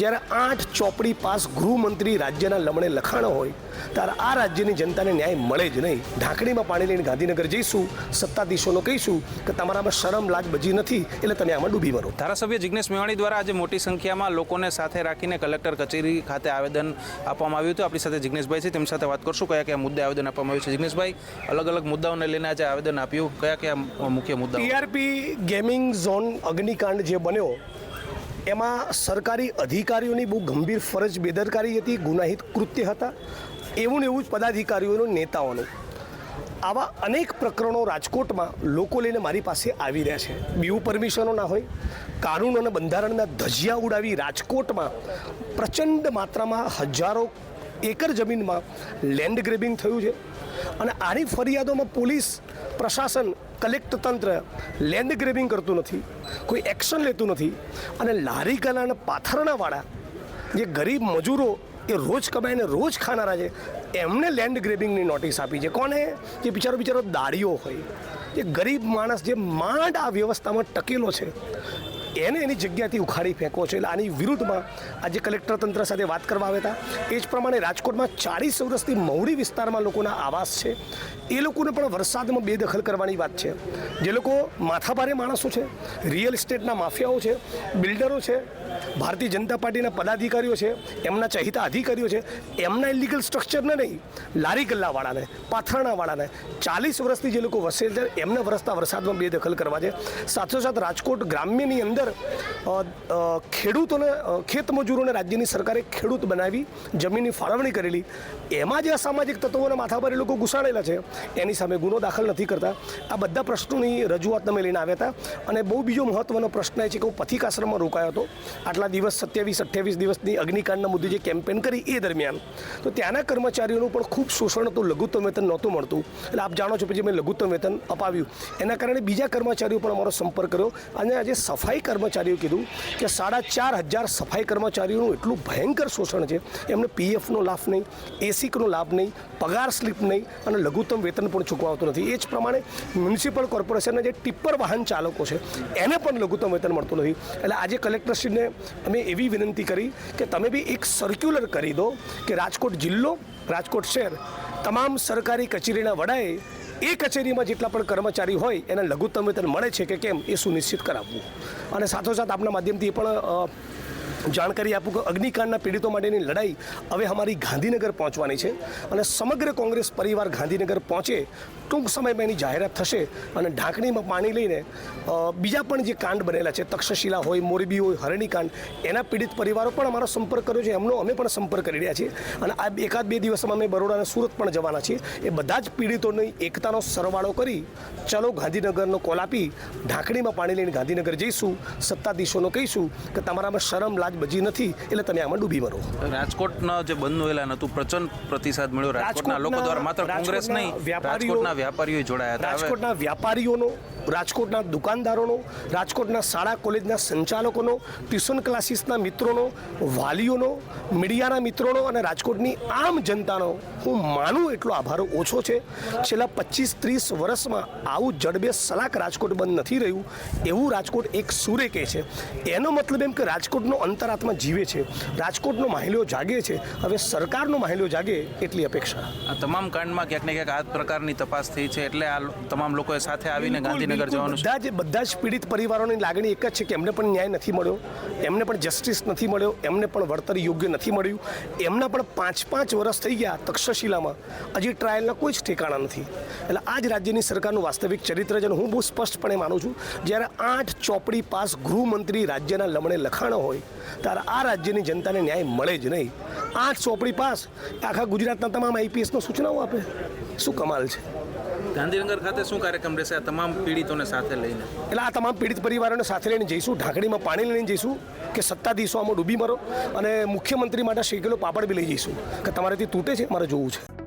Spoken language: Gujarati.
જ્યારે આઠ ચોપડી પાસ ગૃહમંત્રી રાજ્યના લમણે લખાણો હોય ત્યારે આ રાજ્યની જનતાને ન્યાય મળે જ નહીં. ઢાંકણીમાં પાણી લઈને ગાંધીનગર જઈશું સત્તાધીશોનો કહીશું કે તમારામાં શરમ લાજ બજી નથી એટલે તમે આમાં ડૂબી મરો. ધારાસભ્ય જિગ્નેશ મેવાણી દ્વારા આજે મોટી સંખ્યામાં લોકોને સાથે રાખીને કલેક્ટર કચેરી ખાતે આવેદન આપવામાં આવ્યું હતું. આપણી સાથે જિજ્ઞેશભાઈ છે તેમની સાથે વાત કરશું. કયા કયા મુદ્દે આવેદન આપવામાં આવ્યું છે? જિજ્ઞેશભાઈ અલગ અલગ મુદ્દાઓને લઈને આજે આવેદન આપ્યું. કયા કયા મુખ્ય મુદ્દા ટીઆરપી ગેમિંગ ઝોન અગ્નિકાંડ જે બન્યો એમાં સરકારી અધિકારીઓની બહુ ગંભીર ફરજ બેદરકારી હતી, ગુનાહિત કૃત્ય હતા, એવું ને એવું જ પદાધિકારીઓનું, નેતાઓનું. આવા અનેક પ્રકરણો રાજકોટમાં લોકો લઈને મારી પાસે આવી રહ્યા છે. બીવું પરમિશનો ના હોય, કાનૂન અને બંધારણના ધજિયા ઉડાવી રાજકોટમાં પ્રચંડ માત્રામાં હજારો એકર જમીનમાં લેન્ડ ગ્રેબિંગ થયું છે. અને આની ફરિયાદોમાં પોલીસ, પ્રશાસન કલેક્ટ તંત્ર લેન્ડ ગ્રેબિંગ કરતું નથી, કોઈ એક્શન લેતું નથી અને લારી ગલા અને પાથરણાવાળા જે ગરીબ મજૂરો એ રોજ કમાઈને રોજ ખાનારા છે, એમને લેન્ડ ગ્રેબિંગની નોટિસ આપી છે. કોને? જે બિચારો બિચારો દાડીઓ હોય. જે ગરીબ માણસ, જે માંડ આ વ્યવસ્થામાં ટકેલો છે એને એની જગ્યાથી ઉખાડી ફેંકો છે. એટલે આની વિરુદ્ધમાં આજે કલેક્ટર તંત્ર સાથે વાત કરવા આવ્યા હતા. એ જ પ્રમાણે રાજકોટમાં ચાળીસ વર્ષથી મહુડી વિસ્તારમાં લોકોના આવાસ છે. એ લોકોને પણ વરસાદમાં બેદખલ કરવાની વાત છે. જે લોકો માથાભારે માણસો છે, રિયલ એસ્ટેટના માફિયાઓ છે, બિલ્ડરો છે ભારતીય જનતા પાર્ટીના પદાધિકારીઓ છે, એમના ચહિતા અધિકારીઓ છે, એમના ઇલીગલ સ્ટ્રક્ચરને નહીં, લારી ગલ્લાવાળાને, પાથરણાવાળાને, ચાલીસ વર્ષથી જે લોકો વસે છે, એમને વરસતા વરસાદમાં બેદખલ કરવા છે. સાથોસાથ રાજકોટ ગ્રામ્યની અંદર ખેડૂતોને ખેતમજૂરોને રાજ્યની સરકારે ખેડૂત બનાવી, જમીનની ફાળવણી કરેલી. એમાં જે અસામાજિક તત્વોના માથા પર એ લોકો ઘૂસાડેલા છે, એની સામે ગુનો દાખલ નથી કરતા. આ બધા પ્રશ્નોની રજૂઆત તમે લઈને આવ્યા હતા. અને બહુ બીજો મહત્વનો પ્રશ્ન એ છે કે હું પથિક રોકાયો હતો. આટલા દિવસ સત્યાવીસ, અઠ્યાવીસ દિવસની અગ્નિકાંડના મુદ્દે જે કેમ્પેન કરી એ દરમિયાન, તો ત્યાંના કર્મચારીઓનું પણ ખૂબ શોષણ હતું, લઘુત્તમ વેતન નહોતું મળતું. એટલે આપ જાણો છો પછી મેં લઘુત્તમ વેતન અપાવ્યું, એના કારણે બીજા કર્મચારીઓ પણ અમારો સંપર્ક કર્યો. અને આજે સફાઈ કર્મચારીઓ કીધું કે સાડા ચાર હજાર સફાઈ કર્મચારીઓનું એટલું ભયંકર શોષણ છે. એમને પીએફનો લાભ નહીં, એસિકનો લાભ નહીં, પગાર સ્લીપ નહીં અને લઘુત્તમ વેતન પણ ચૂકવાતું નથી. એ જ પ્રમાણે મ્યુનિસિપલ કોર્પોરેશનના જે ટિપ્પર વાહન ચાલકો છે, એને પણ લઘુત્તમ વેતન મળતું નથી. એટલે આજે કલેક્ટરશ્રીને અમે એવી વિનંતી કરી કે તમે બી એક સર્ક્યુલર કરી દો કે રાજકોટ જિલ્લો, રાજકોટ શહેર, તમામ સરકારી કચેરીના વડાએ એ કચેરીમાં જેટલા પણ કર્મચારી હોય એને લઘુત્તમ વેતન મળે છે કે કેમ એ સુનિશ્ચિત કરાવવું. અને સાથોસાથ આપના માધ્યમથી એ પણ જાણકારી આપું કે અગ્નિકાંડના પીડિતો માટેની લડાઈ હવે અમારી ગાંધીનગર પહોંચવાની છે અને સમગ્ર કોંગ્રેસ પરિવાર ગાંધીનગર પહોંચે ટૂંક સમયમાં એની જાહેરાત થશે અને ઢાંકણીમાં પાણી લઈને બીજા પણ જે કાંડ બનેલા છે, તક્ષશિલા હોય, મોરબી હોય, હરણીકાંડ, એના પીડિત પરિવારો પણ અમારો સંપર્ક કર્યો છે, એમનો અમે પણ સંપર્ક કરી રહ્યા છીએ. અને આ એકાદ બે દિવસમાં અમે બરોડા અને સુરત પણ જવાના છીએ. એ બધા જ પીડિતોની એકતાનો સરવાળો કરી, ચલો ગાંધીનગરનો કોલ આપી, ઢાંકણીમાં પાણી લઈને ગાંધીનગર જઈશું, સત્તાધીશોનો કહીશું કે તમારામાં શરમ લાજ બજી નથી એટલે તમે આમાં ડૂબી મરો. રાજકોટના જે બંધનું એલાન હતું પ્રચંડ પ્રતિસાદ મળ્યો. રાજકોટના લોકો દ્વારા માત્ર કોંગ્રેસ નહીં રાજકોટના વ્યાપારીઓ જોડાયા હતા. રાજકોટના વ્યાપારીઓનો રાજકોટના દુકાનદારોનો રાજકોટના શાળા કોલેજના સંચાલકોનો ટ્યુશન ક્લાસીસના મિત્રોનો વાલીઓનો મીડિયાના મિત્રોનો અને રાજકોટની આમ જનતાનો હું માનું એટલો આભાર ઓછો છે. છેલ્લા પચીસ ત્રીસ વર્ષમાં આવું જડબે સલાક રાજકોટ બંધ નથી રહ્યું. એવું રાજકોટ એક સુરે કહે છે. એનો મતલબ એમ કે રાજકોટનો અંતરાત્મા જીવે છે રાજકોટનો માહિલ્યો જાગે છે હવે સરકારનો માહિલ્યો જાગે એટલી અપેક્ષા. આ તમામ કાંડમાં ક્યાંક ને ક્યાંક આ પ્રકારની તપાસ થઈ છે એટલે આ તમામ લોકોએ સાથે આવીને ગાંધીનગર જવાનું બધા જ બધા જ પીડિત પરિવારોની લાગણી એક જ છે કે એમને પણ ન્યાય નથી મળ્યો એમને પણ જસ્ટિસ નથી મળ્યો એમને પણ વળતર યોગ્ય નથી મળ્યું. એમના પણ પાંચ પાંચ વર્ષ થઈ ગયા તક્ષશિલામાં. હજી ટ્રાયલના કોઈ જ ઠેકાણા નથી. એટલે આ જ રાજ્યની સરકારનું વાસ્તવિક ચરિત્ર છે હું બહુ સ્પષ્ટપણે માનું છું જ્યારે આઠ ચોપડી પાસ ગૃહમંત્રી રાજ્યના લમણે લખાણો હોય ત્યારે આ રાજ્યની જનતાને ન્યાય મળે જ નહીં. આઠ ચોપડી પાસ આખા ગુજરાતના તમામ આઈપીએસનો સૂચનાઓ આપે. શું કમાલ છે? ગાંધીનગર ખાતે શું કાર્યક્રમ રહેશે? આ તમામ પીડિતોને સાથે લઈને. એટલે આ તમામ પીડિત પરિવારોને સાથે લઈને જઈશું ઢાંકણીમાં પાણી લઈને જઈશું કે સત્તાધીશો આમાં ડૂબી મરો અને મુખ્યમંત્રી માટે શેકેલો પાપડ બી લઈ જઈશું. કે તમારેથી તૂટે છે મારે જોવું છે.